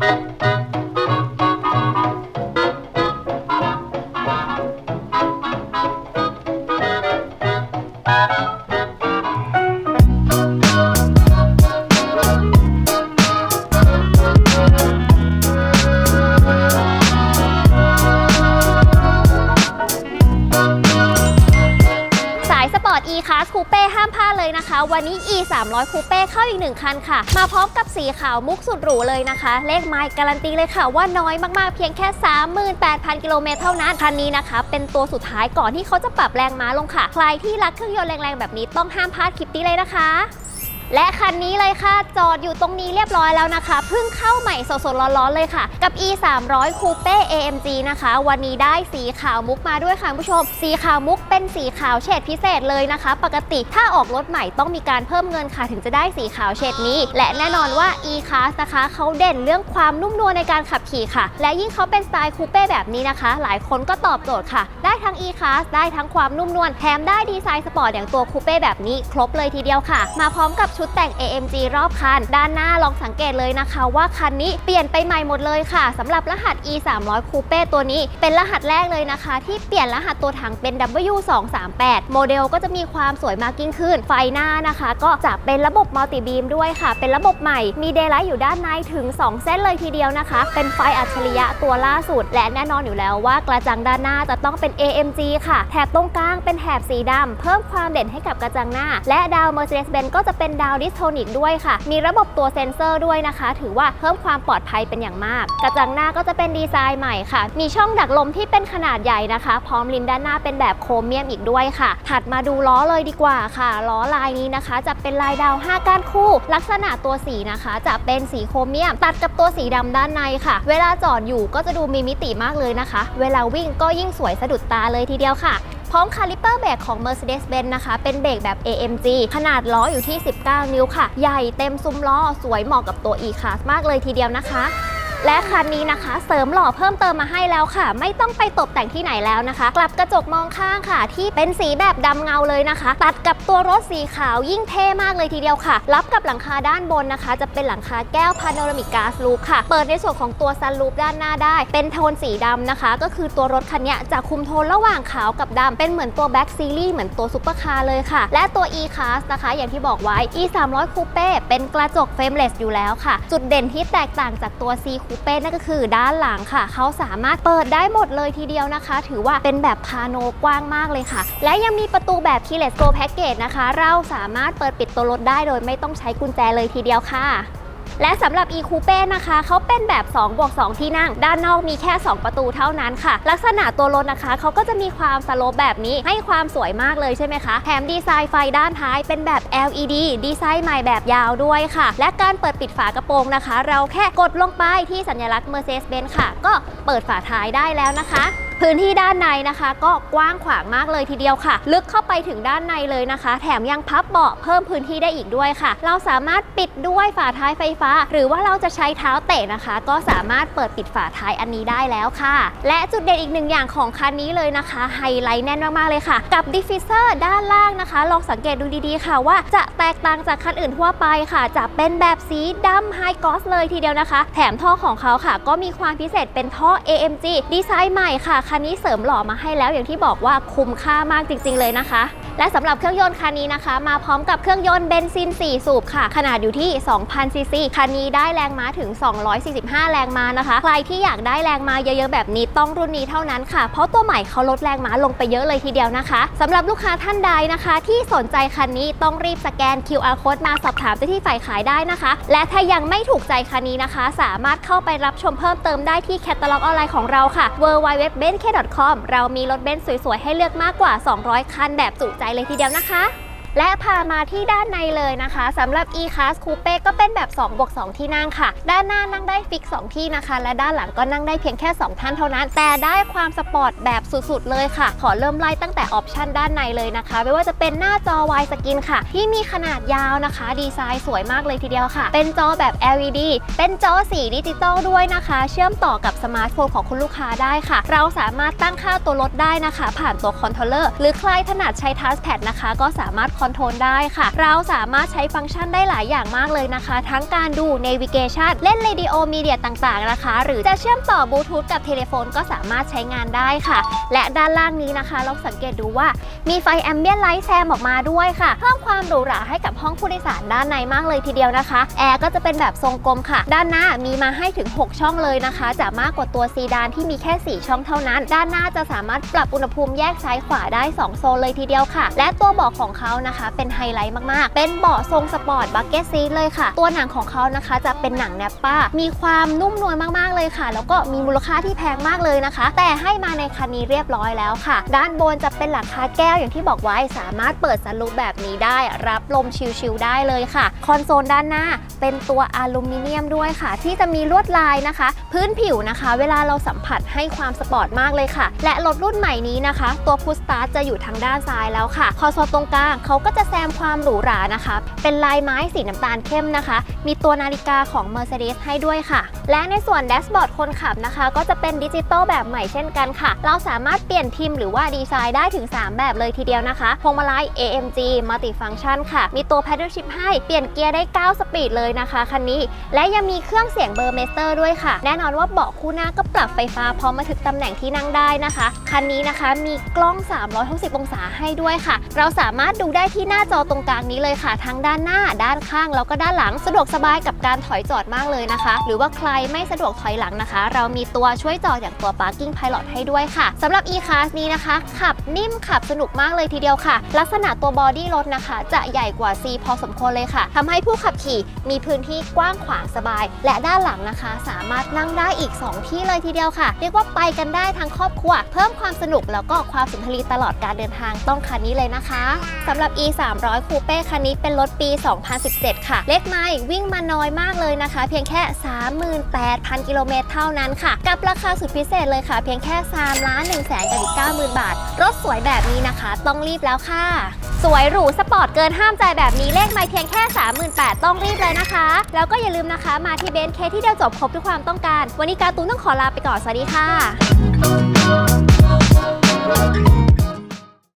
ส นี้ e 3 0 0คูเป้เข้าอีกหนึ่งคันค่ะ มาพร้อมกับสีขาวมุกสุดหรูเลยนะคะ เลขไมล์การันตีเลยค่ะว่าน้อยมากๆเพียงแค่ 38,000 กิโลเมตรเท่านั้น คันนี้นะคะ เป็นตัวสุดท้ายก่อนที่เขาจะปรับแรงม้าลงค่ะ ใครที่รักเครื่องยนต์แรงๆแบบนี้ต้องห้ามพลาดคลิปนี้เลยนะคะ และคันนี้เลยค่ะ จอดอยู่ตรงนี้เรียบร้อยแล้วนะคะ เพิ่งเข้าใหม่สดๆร้อนๆเลยค่ะ กับ e 3 0 0 coupe amg นะคะ วันนี้ได้สีขาวมุกมาด้วยค่ะคุณผู้ชม สีขาวมุกเป็นสีขาวเฉดพิเศษเลยนะคะ ปกติถ้าออกรถใหม่ต้องมีการเพิ่มเงินค่ะ ถึงจะได้สีขาวเฉดนี้ และแน่นอนว่า e class นะคะเขาเด่นเรื่องความนุ่มนวลในการขับขี่ค่ะ และยิ่งเขาเป็นสไตล์คูเป้แบบนี้นะคะ หลายคนก็ตอบโจทย์ค่ะ ได้ทั้ง e class ได้ทั้งความนุ่มนวลแถมได้ดีไซน์สปอร์ตอย่างตัวคูเป้แบบนี้ครบเลยทีเดียวค่ะ มาพร้อมกับชุดแต่ง AMG รอบคัน ด้านหน้าลองสังเกตเลยนะคะ ว่าคันนี้เปลี่ยนไปใหม่หมดเลยค่ะสำหรับรหัส e 3 0 0 coupe ตัวนี้ เป็นรหัสแรกเลยนะคะ ที่เปลี่ยนรหัสตัวถังเป็น W 2 3 8โมเดลก็จะมีความสวยมากยิ่งขึ้น ไฟหน้านะคะ ก็จะเป็นระบบมัลติบีมด้วยค่ะ เป็นระบบใหม่มีเดย์ไลท์อยู่ด้านในถึง 2 เส้นเลยทีเดียวนะคะ เป็นไฟอัจฉริยะตัวล่าสุด และแน่นอนอยู่แล้วว่ากระจังด้านหน้าจะต้องเป็น AMG ค่ะ แถบตรงกลางเป็นแถบสีดำเพิ่มความเด่นให้กับกระจังหน้า และดาว Mercedes-Benz ก็จะเป็นดาวดิสโทนิกด้วยค่ะ มีระบบตัวเซ็นเซอร์ด้วยนะคะ ถือว่าเพิ่มความปลอดภัยเป็นอย่างมาก กระจังหน้าก็จะเป็นดีไซน์ใหม่ค่ะ มีช่องดักลมที่เป็นขนาดใหญ่นะคะ พร้อมลิ้นด้านหน้าเป็นแบบโครเมียมอีกด้วยค่ะ ถัดมาดูล้อเลยดีกว่าค่ะ ล้อลายนี้นะคะ จะเป็นลายดาว 5 ก้านคู่ ลักษณะตัวสีนะคะ จะเป็นสีโครเมียม ตัดกับตัวสีดำด้านในค่ะ เวลาจอดอยู่ก็จะดูมีมิติมากเลยนะคะ เวลาวิ่งก็ยิ่งสวยสะดุดตาเลยทีเดียวค่ะ พร้อมคาลิเปอร์เบรกของ Mercedes-Benz นะคะ เป็นเบรกแบบ AMG ขนาดล้ออยู่ที่ 19 นิ้วค่ะ ใหญ่เต็มซุ้มล้อ สวยเหมาะกับตัว E-Class มากเลยทีเดียวนะคะ และคันนี้นะคะ เสริมหล่อเพิ่มเติมมาให้แล้วค่ะ ไม่ต้องไปตกแต่งที่ไหนแล้วนะคะ กลับกระจกมองข้างค่ะ ที่เป็นสีแบบดำเงาเลยนะคะ ตัดกับตัวรถสีขาวยิ่งเท่มากเลยทีเดียวค่ะ รับกับหลังคาด้านบนนะคะ จะเป็นหลังคาแก้วพาโนรามิกกาสลูปค่ะ เปิดในส่วนของตัวซันลูปด้านหน้าได้ เป็นโทนสีดำนะคะ ก็คือตัวรถคันนี้จะคุมโทนระหว่างขาวกับดำเป็นเหมือนตัวแบ็กซีรีส์เหมือนตัวซุปเปอร์คาร์เลยค่ะ และตัว e class นะคะ อย่างที่บอกไว้ e 3 0 0 coupe เป็นกระจกเฟรมเลสอยู่แล้วค่ะ จุดเด่นที่แตกต่างจากตัว c คูเป้นั่นก็คือด้านหลังค่ะ เขาสามารถเปิดได้หมดเลยทีเดียวนะคะ ถือว่าเป็นแบบพาโนกว้างมากเลยค่ะ และยังมีประตูแบบคีเลสโกแพ็กเกจนะคะ เราสามารถเปิดปิดตัวรถได้โดยไม่ต้องใช้กุญแจเลยทีเดียวค่ะ และสำหรับ e coupe นะคะเขาเป็นแบบ2บวก2ที่นั่ง ด้านนอกมีแค่ 2 ประตูเท่านั้นค่ะ ลักษณะตัวรถนะคะเขาก็จะมีความสโลปแบบนี้ให้ความสวยมากเลยใช่ไหมคะแถมดีไซน์ไฟด้านท้ายเป็นแบบ LED ดีไซน์ใหม่แบบยาวด้วยค่ะ และการเปิดปิดฝากระโปรงนะคะ เราแค่กดลงไปที่สัญลักษณ์ Mercedes-Benz ค่ะ ก็เปิดฝาท้ายได้แล้วนะคะ พื้นที่ด้านในนะคะ ก็กว้างขวางมากเลยทีเดียวค่ะ ลึกเข้าไปถึงด้านในเลยนะคะ แถมยังพับเบาะเพิ่มพื้นที่ได้อีกด้วยค่ะ เราสามารถปิดด้วยฝาท้ายไฟฟ้า หรือว่าเราจะใช้เท้าเตะนะคะ ก็สามารถเปิดปิดฝาท้ายอันนี้ได้แล้วค่ะ และจุดเด่นอีกหนึ่งอย่างของคันนี้เลยนะคะไฮไลท์แน่นมากๆเลยค่ะ กับดิฟฟิเซอร์ด้านล่างนะคะ ลองสังเกตดูดีๆค่ะ ว่าจะแตกต่างจากคันอื่นทั่วไปค่ะ จะเป็นแบบสีดำไฮกอสเลยทีเดียวนะคะ แถมท่อของเขาค่ะ ก็มีความพิเศษเป็นท่อ AMG ดีไซน์ใหม่ค่ะคันนี้เสริมหล่อมาให้แล้วอย่างที่บอกว่าคุ้มค่ามากจริง ๆ เลยนะคะ และสำหรับเครื่องยนต์คันนี้นะคะ มาพร้อมกับเครื่องยนต์เบนซิน 4 สูบค่ะ ขนาดอยู่ที่ 2,000 ซีซี คันนี้ได้แรงม้าถึง 245 แรงม้านะคะ ใครที่อยากได้แรงม้าเยอะๆ แบบนี้ต้องรุ่นนี้เท่านั้นค่ะ เพราะตัวใหม่เขาลดแรงม้าลงไปเยอะเลยทีเดียวนะคะสำหรับลูกค้าท่านใดนะคะ ที่สนใจคันนี้ต้องรีบสแกน QR code มาสอบถามเจ้าที่ฝ่ายขายได้นะคะ และถ้ายังไม่ถูกใจคันนี้นะคะ สามารถเข้าไปรับชมเพิ่มเติมได้ที่แคตตาล็อกออนไลน์ของเราค่ะ www.benz.com เรามีรถเบนซ์สวยๆให้เลือกมากกว่า 200 คันแบบจุใจเลยทีเดียวนะคะ และพามาที่ด้านในเลยนะคะสำหรับ e-class coupe ก็เป็นแบบ2บวก2 ที่นั่งค่ะ ด้านหน้านั่งได้ฟิก 2 ที่นะคะ และด้านหลังก็นั่งได้เพียงแค่ 2 ท่านเท่านั้น แต่ได้ความสปอร์ตแบบสุดๆ เลยค่ะ ขอเริ่มไล่ตั้งแต่ออปชันด้านในเลยนะคะ ไม่ว่าจะเป็นหน้าจอ wide screen ค่ะ ที่มีขนาดยาวนะคะ ดีไซน์สวยมากเลยทีเดียวค่ะ เป็นจอแบบ LED เป็นจอสีดิจิตอลด้วยนะคะ เชื่อมต่อกับสมาร์ทโฟนของคุณลูกค้าได้ค่ะ เราสามารถตั้งค่าตัวรถได้นะคะ ผ่านตัวคอนโทรลเลอร์หรือใครถนัดใช้ทัชแพดนะคะ ก็สามารถคอนโทรลได้ค่ะ เราสามารถใช้ฟังก์ชันได้หลายอย่างมากเลยนะคะ ทั้งการดู navigation เล่น radio media ต่างๆนะคะ หรือจะเชื่อมต่อบลูทูธกับเทเลโฟนก็สามารถใช้งานได้ค่ะ และด้านล่างนี้นะคะ เราสังเกตดูว่ามีไฟแอมเบียนไลท์แซมออกมาด้วยค่ะเพิ่มความหรูหราให้กับห้องผู้โดยสารด้านในมากเลยทีเดียวนะคะแอร์ก็จะเป็นแบบทรงกลมค่ะ ด้านหน้ามีมาให้ถึง 6 ช่องเลยนะคะจากมากกว่าตัวซีดานที่มีแค่ 4 ช่องเท่านั้น ด้านหน้าจะสามารถปรับอุณหภูมิแยกซ้ายขวาได้ 2 โซนเลยทีเดียวค่ะ และตัวเบาะของเขานะคะ เป็นไฮไลท์มากๆ เป็นเบาะทรงสปอร์ตบักเก็ตซีทเลยค่ะ ตัวหนังของเขานะคะจะเป็นหนังแนปป้า มีความนุ่มนวลมากๆเลยค่ะ แล้วก็มีมูลค่าที่แพงมากเลยนะคะ แต่ให้มาในคันนี้เรียบร้อยแล้วค่ะ ด้านบนจะเป็นหลังคาแก้วอย่างที่บอกไว้สามารถเปิดซันรูฟแบบนี้ได้ รับลมชิลๆได้เลยค่ะ คอนโซลด้านหน้าเป็นตัวอลูมิเนียมด้วยค่ะ ที่จะมีลวดลายนะคะ พื้นผิวนะคะ เวลาเราสัมผัสให้ความสปอร์ตมากเลยค่ะ และรถรุ่นใหม่นี้นะคะ ตัวพุชสตาร์จะอยู่ทางด้านซ้ายแล้วค่ะ คอนโซลตรงกลางเขาก็จะแซมความหรูหรานะคะ เป็นลายไม้สีน้ำตาลเข้มนะคะ มีตัวนาฬิกาของ Mercedes ให้ด้วยค่ะ และในส่วนแดชบอร์ดคนขับนะคะ ก็จะเป็นดิจิตอลแบบใหม่เช่นกันค่ะ เราสามารถเปลี่ยนพิมพ์หรือว่าดีไซน์ได้ถึง 3 แบบเลยทีเดียวนะคะพวงมาลัย AMG Multifunction ค่ะ มีตัว Paddle Shift ให้เปลี่ยนเกียร์ได้ 9 สปีดเลยนะคะคันนี้ และยังมีเครื่องเสียงเบอร์เมสเตอร์ด้วยค่ะ แน่นอนว่าเบาะคู่หน้าก็ปรับไฟฟ้าพร้อมบันทึกตำแหน่งที่นั่งได้นะคะ คันนี้นะคะมีกล้อง 360 องศาให้ด้วยค่ะ เราสามารถดูได้ที่หน้าจอตรงกลางนี้เลยค่ะ ทั้งด้านหน้า ด้านข้าง แล้วก็ด้านหลังสะดวกสบายกับการถอยจอดมากเลยนะคะ หรือว่าใครไม่สะดวกถอยหลังนะคะ เรามีตัวช่วยจอดอย่างตัว Parking Pilot ให้ด้วยค่ะสำหรับ e-class นี้นะคะ ขับนิ่มขับสนุกมากเลยทีเดียวค่ะ ลักษณะตัวบอดี้รถนะคะ จะใหญ่กว่า C พอสมควรเลยค่ะทำให้ผู้ขับขี่มีพื้นที่กว้างขวางสบาย และด้านหลังนะคะ สามารถนั่งได้อีก 2 ที่เลยทีเดียวค่ะ เรียกว่าไปกันได้ทั้งครอบครัว เพิ่มความสนุกแล้วก็ความสุนทรีตลอดการเดินทางต้องคันนี้เลยนะคะสำหรับ e 3 0 0คูเป้คันนี้เป็นรถปี 2017 ค่ะ เล็กไม่วิ่งมาน้อยมากเลยนะคะ เพียงแค่ 38,000 กิโลเมตรเท่านั้นค่ะ กับราคาสุดพิเศษเลยค่ะ เพียงแค่3ล้าน1แสนกับอีก90,000 บาท รถสวยแบบนี้นะคะ ต้องรีบแล้วค่ะ สวยหรูสปอร์ตเกินห้ามใจแบบนี้เลขไม่เพียงแค่ 38,000 ต้องรีบเลยนะคะ แล้วก็อย่าลืมนะคะมาที่เบนซ์เคที่เดียวจบครบทุกความต้องการ วันนี้การ์ตูนต้องขอลาไปก่อนสวัสดีค่ะ